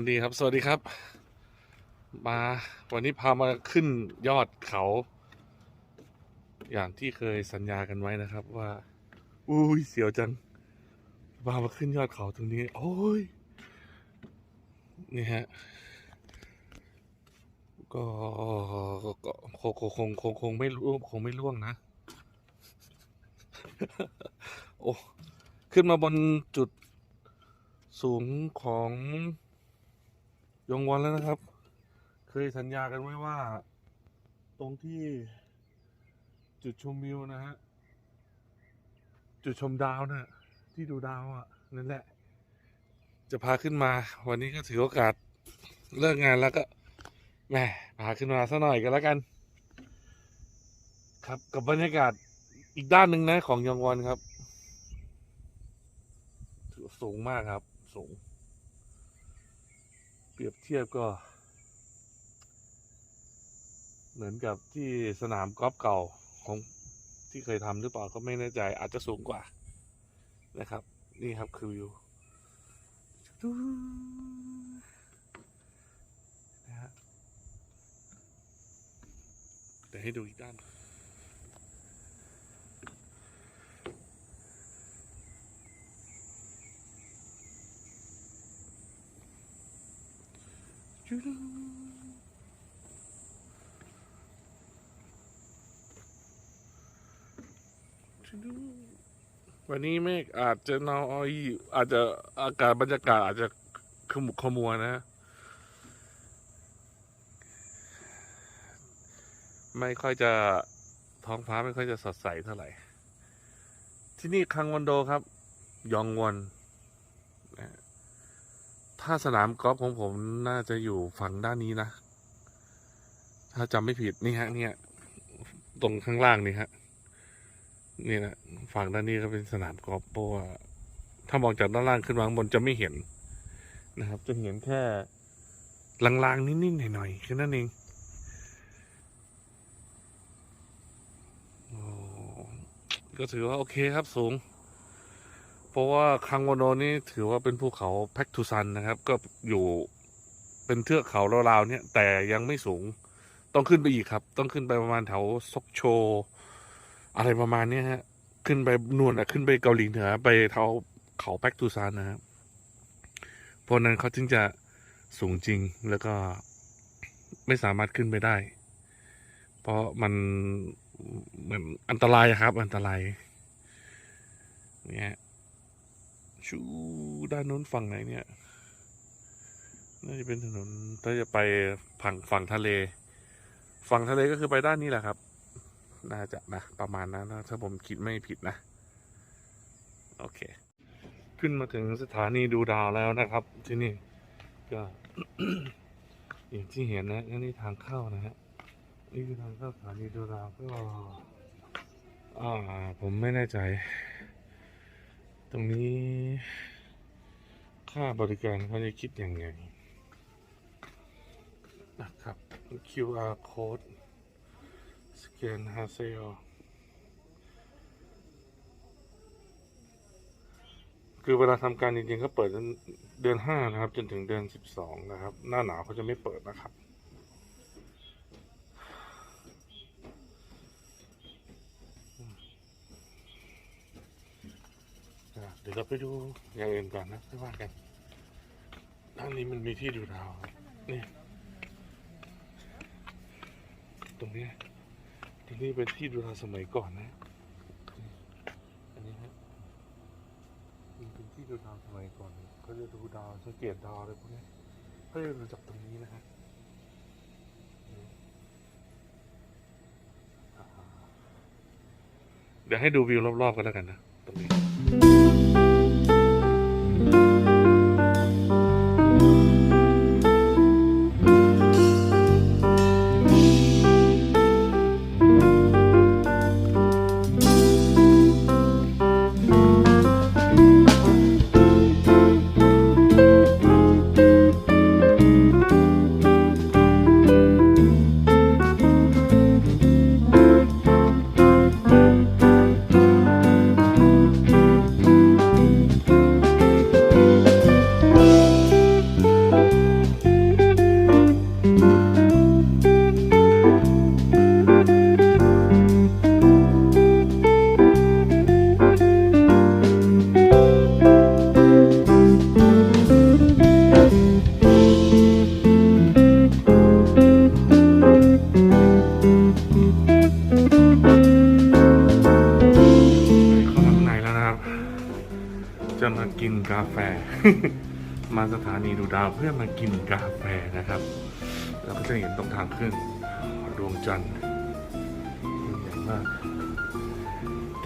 นดีครับ สวัสดีครับ มาวันนี้พามาขึ้นยอดเขา อย่างที่เคยสัญญากันไว้นะครับ ว่า อุ้ยเสียวจังพามาขึ้นยอดเขาตรงนี้ โอ้ยนี่ฮะก็ก็ก็คงคงคงคงคงไม่ร่วงคงไม่ร่วงนะ โอ้ ขึ้นมาบนจุดสูงของ ยองวอนแล้วนะครับ เคยสัญญากันไว้ว่า ตรงที่จุดชมวิวนะฮะ จุดชมดาวนะที่ดูดาวอะ นั่นแหละ จะพาขึ้นมา วันนี้ก็ถือโอกาสเลิกงานแล้วก็แหมพาขึ้นมาสักหน่อยกันแล้วกัน ครับกับบรรยากาศอีกด้านหนึ่งนะของยองวอนครับถือสูงมากครับ สูง เปรียบเทียบก็ เหมือนกับที่สนามกอล์ฟเก่าของที่เคยทำหรือเปล่าก็ไม่แน่ใจอาจจะสูงกว่านะครับ นี่ครับคือวิวนะฮะเดี๋ยวให้ดูอีกด้าน วันนี้เมฆอาจจะนอยอาจจะอากาศบรรยากาศอาจจะขมุกขมัวนะ ไม่ค่อยจะท้องฟ้าไม่ค่อยจะสดใสเท่าไหร่ ที่นี่คังวันโดครับ ยองวอน ถ้าสนามกอล์ฟของผมน่าจะอยู่ฝั่งด้านนี้นะ ถ้าจำไม่ผิดนี่ฮะ เนี่ย ตรงข้างล่างนี่ฮะ นี่นะฝั่งด้านนี้ก็เป็นสนามกอล์ฟเพราะว่าถ้ามองจากด้านล่างขึ้นมาข้างบนจะไม่เห็นนะครับ จะเห็นแค่ลางๆนิดๆหน่อยๆแค่นั้นเองก็ถือว่าโอเคครับสูง ราะว่าคังวโนนี่ถือว่าเป็นภูเขาแพ็กทูซันนะครับ ก็อยู่เป็นเทือกเขาราวๆเนี่ย แต่ยังไม่สูงต้องขึ้นไปอีกครับ ต้องขึ้นไปประมาณแถวซอกโช อะไรประมาณเนี้ยฮะ ขึ้นไปนวลอะขึ้นไปเกาหลีเหนือไปเท่าเขาแพ็กตูซานนะครับเพราะนั้นเขาจึงจะสูงจริงแล้วก็ไม่สามารถขึ้นไปได้ เพราะมันเหมือนอันตรายครับ อันตรายเนี่ย ชูด้านนู้นฝั่งไหนเนี่ย น่าจะเป็นถนน ถ้าจะไปฝั่งฝั่งทะเล ฝั่งทะเลก็คือไปด้านนี้แหละครับ น่าจะนะ ประมาณนั้นถ้าผมคิดไม่ผิดนะ โอเค ขึ้นมาถึงสถานีดูดาวแล้วนะครับ ที่นี่ ก็อย่างที่เห็นนะนี่ทางเข้านะฮะ นี่คือทางเข้าสถานีดูดาวก็อ่าผมไม่แน่ใจ ตรงนี้ ค่าบริการเขาจะคิดยังไงนะครับ QR code สแกนฮาเซลคือเวลาทำการจริงๆก็เปิดเดือนห้านะครับ จนถึงเดือนสิบสองนะครับ หน้าหนาวเขาจะไม่เปิดนะครับ อะเดี๋ยวเราไปดูอย่างอื่นก่อนนะไม่ว่ากันทางนี้มันมีที่ดูดาวนี่ตรงนี้ตรงนี้เป็นที่ดูดาวสมัยก่อนนะอันนี้ฮะมันเป็นที่ดูดาวสมัยก่อนเขาจะดูดาวสังเกตดาวอะไรพวกนี้เขาจะดูจากตรงนี้นะฮะเดี๋ยวให้ดูวิวรอบๆกันแล้วกันนะตรงนี้ Thank you. กินกาแฟ มาสถานีดูดาวเพื่อมากินกาแฟนะครับเราก็จะเห็นตรงทางขึ้นดวงจันทร์ใหญ่มาก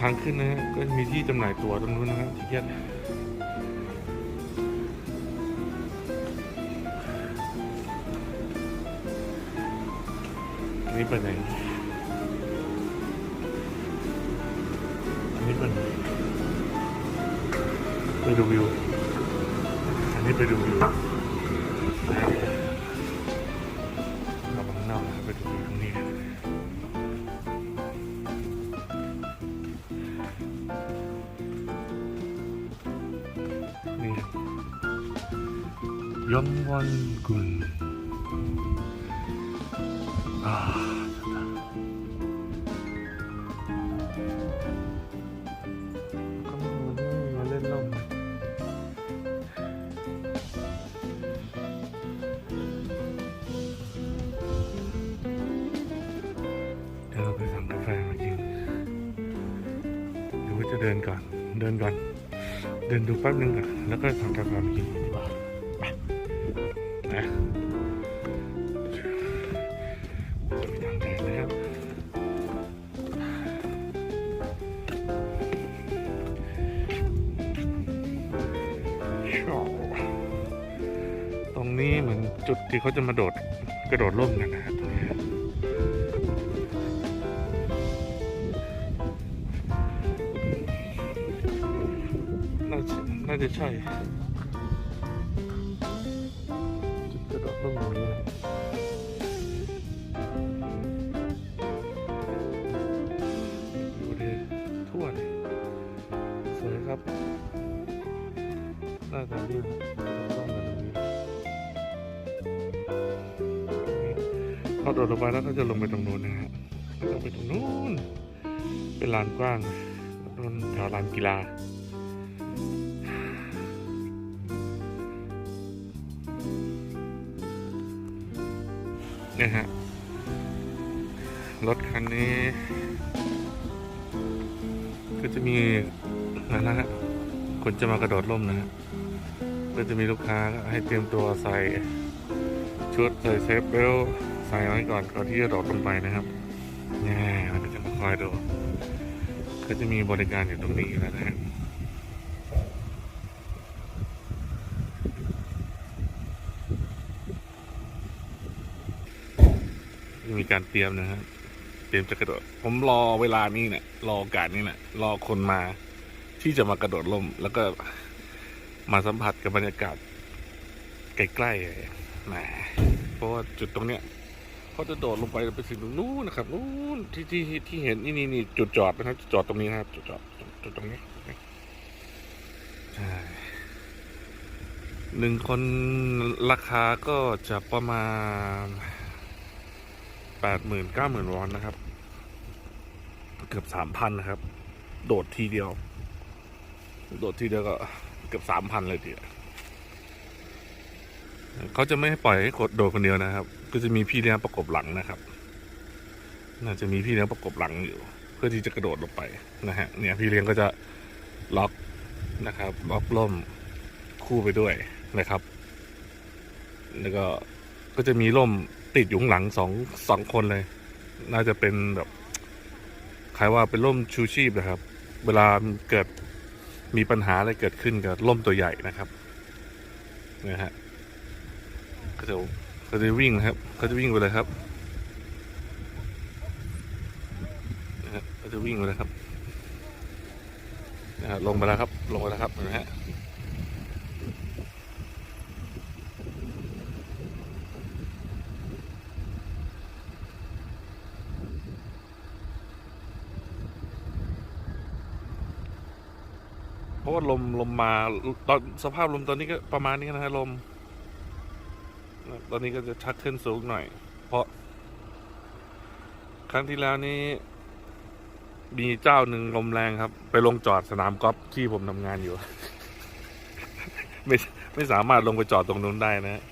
ทางขึ้นนะฮะก็มีที่จำหน่ายตั๋วตรงนู้นนะครับที่เกียรอันนี้ไปไหนอันนี้ไปไหน ไปดูวิว อันนี้ไปดูวิวนะเรามาข้างนอกนะครับไปดูวิวตรงนี้นี่ยองวันกุลอ่า เดินก่อน เดินดูแป๊บนึงก่อนแล้วก็สั่งกาแฟมากินดีกว่านะจะทางแดงนะครับชอบตรงนี้เหมือนจุดที่เขาจะมาโดดกระโดดร่มกันนะครับ น่าจะใช่จุดกระโดดร่มตรงนี้ดูดิทั่วเลยสวยครับน่าจะเรียกร่มกันตรงนี้พอโดดลงไปแล้วก็จะลงไปตรงนู้นนะฮะลงไปตรงนู้นเป็นลานกว้างนู่นแถวลานกีฬา นี่ฮะ รถคันนี้ ก็จะมีอะนะฮะคนจะมากระโดดร่มนะฮะก็จะมีลูกค้าให้เตรียมตัวใส่ชุดใส่เซฟเบลใส่ไว้ก่อนก่อนที่จะโดดลงไปนะครับแง่มันก็จะมาคอยดูก็จะมีบริการอยู่ตรงนี้แล้วนะฮะ มีการเตรียมนะฮะเตรียมจะกระโดด ผมรอเวลานี้เนี่ยรอโอกาสนี้เนี่ยรอคนมา ที่จะมากระโดดล่ม แล้วก็มาสัมผัสกับบรรยากาศใกล้ๆแหมเพราะว่าจุดตรงเนี้ยเขาจะโดดลงไปไปถึงตรงนู้นนะครับนู้นที่ที่ที่เห็นนี่นี่นี่จุดจอดนะครับจุดจอดตรงนี้นะครับ จุดจอดจุดตรงนี้ใช่หนึ่งคนราคาก็จะประมาณ แปดหมื่นเก้าหมื่นวอนนะครับ เกือบสามพันนะครับ โดดทีเดียว โดดทีเดียวก็เกือบสามพันเลยทีเดียวเขาจะไม่ให้ปล่อยให้กดโดดคนเดียวนะครับ ก็จะมีพี่เลี้ยงประกบหลังนะครับ น่าจะมีพี่เลี้ยงประกบหลังอยู่ เพื่อที่จะกระโดดลงไปนะฮะ เนี่ยพี่เลี้ยงก็จะล็อกนะครับล็อกล่มคู่ไปด้วยนะครับ แล้วก็ก็จะมีล่ม ติดอยู่ข้างหลังสองสองคนเลย น่าจะเป็นแบบคล้ายว่าเป็นล่มชูชีพนะครับ เวลาเกิดมีปัญหาอะไรเกิดขึ้นกับล่มตัวใหญ่นะครับนะฮะเขาจะเขาจะวิ่งนะครับเขาจะวิ่งไปเลยครับนะฮะเขาจะวิ่งไปเลยครับนะฮะลงไปแล้วครับ ลงไปแล้วครับนะฮะะว่าลมลมมาตอนสภาพลมตอนนี้ก็ประมาณนี้นะฮะลม ตอนนี้ก็จะชักขึ้นสูงหน่อย เพราะ ครั้งที่แล้วนี้ มีเจ้าหนึ่งลมแรงครับ ไปลงจอดสนามกอล์ฟที่ผมทำงานอยู่ ไม่ไม่สามารถลงไปจอดตรงนู้นได้นะ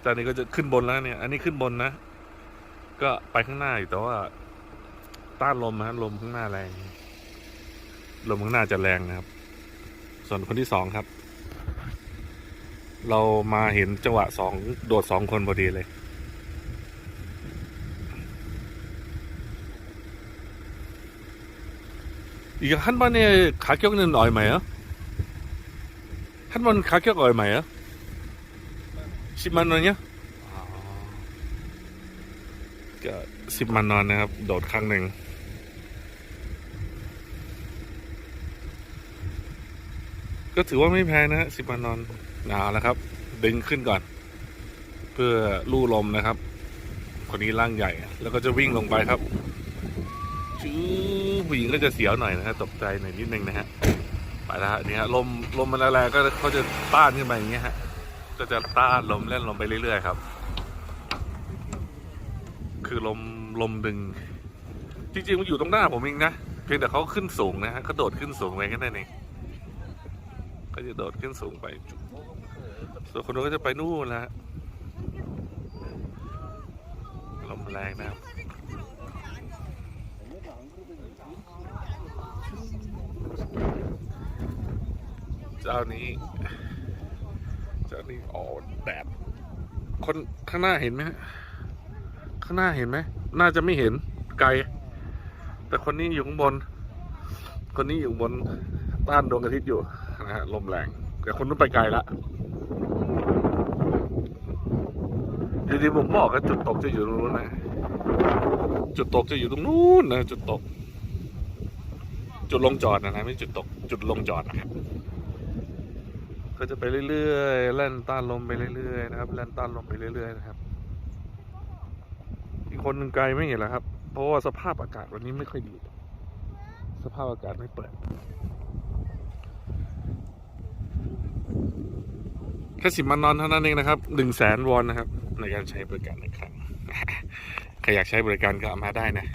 เจ้านี้ก็จะขึ้นบนแล้วเนี่ย อันนี้ขึ้นบนนะ ก็ไปข้างหน้าอยู่แต่ว่า ต้านลมนะลมข้างหน้าแรงลมข้างหน้าจะแรงนะครับ ส่วนคนที่สองครับ เรามาเห็นจังหวะสองโดดสองคนพอดีเลย อีกขั้นบ้านเนี่ยขาเกี้ยวเงินอ่อยไหมอะขั้นบ้านขาเกี้ยวอ่อยไหมอะสิบมันนอนเนี่ยก็สิบมันนอนนะครับ โดดครั้งหนึ่ง ก็ถือว่าไม่แพงนะฮะ10มันอนหนาวแล้วครับ ดึงขึ้นก่อน เพื่อลู่ลมนะครับ คนนี้ร่างใหญ่ แล้วก็จะวิ่งลงไปครับชื่อผู้หญิงก็จะเสียวหน่อยนะฮะตกใจหน่อยนิดนึงนะฮะไปแล้วฮะนี่ฮะลมลมมันแรงๆก็เขาจะต้านขึ้นไปอย่างเงี้ยฮะก็จะต้านลมเล่นลมไปเรื่อยๆครับ คือลมลมดึง จริงๆมันอยู่ตรงหน้าผมเองนะเพียงแต่เขาขึ้นสูงนะฮะเขาโดดขึ้นสูงไปแค่นั้นเอง ก็จะโดดขึ้นสูงไป ส่วนคนนู้นก็จะไปนู่นละลมแรงนะครับเจ้านี้ เจ้านี้อ๋อแดดคนข้างหน้าเห็นไหมข้างหน้าเห็นไหม น่าจะไม่เห็นไกล แต่คนนี้อยู่ข้างบน คนนี้อยู่บนต้านดวงอาทิตย์อยู่ นะฮะลมแรงแต่คนนู้นไปไกลละอยู่ที่ผมบอกก็จุดตกจะอยู่ตรงนู้นนะจุดตกจะอยู่ตรงนู้นนะจุดตก จุดลงจอดนะนะไม่จุดตก จุดลงจอดนะครับก็จะไปเรื่อยๆแล่นต้านลมไปเรื่อยๆนะครับแล่นต้านลมไปเรื่อยๆนะครับอีกคนหนึ่งไกลไม่เห็นแล้วครับ เพราะว่าสภาพอากาศวันนี้ไม่ค่อยดี สภาพอากาศไม่เปิด ค่สิบมันนอนเท่านั้นเองนะครับหนึ่งแสนวอนนะครับ ในการใช้บริการในครั้งใครอยากใช้บริการก็มาได้นะ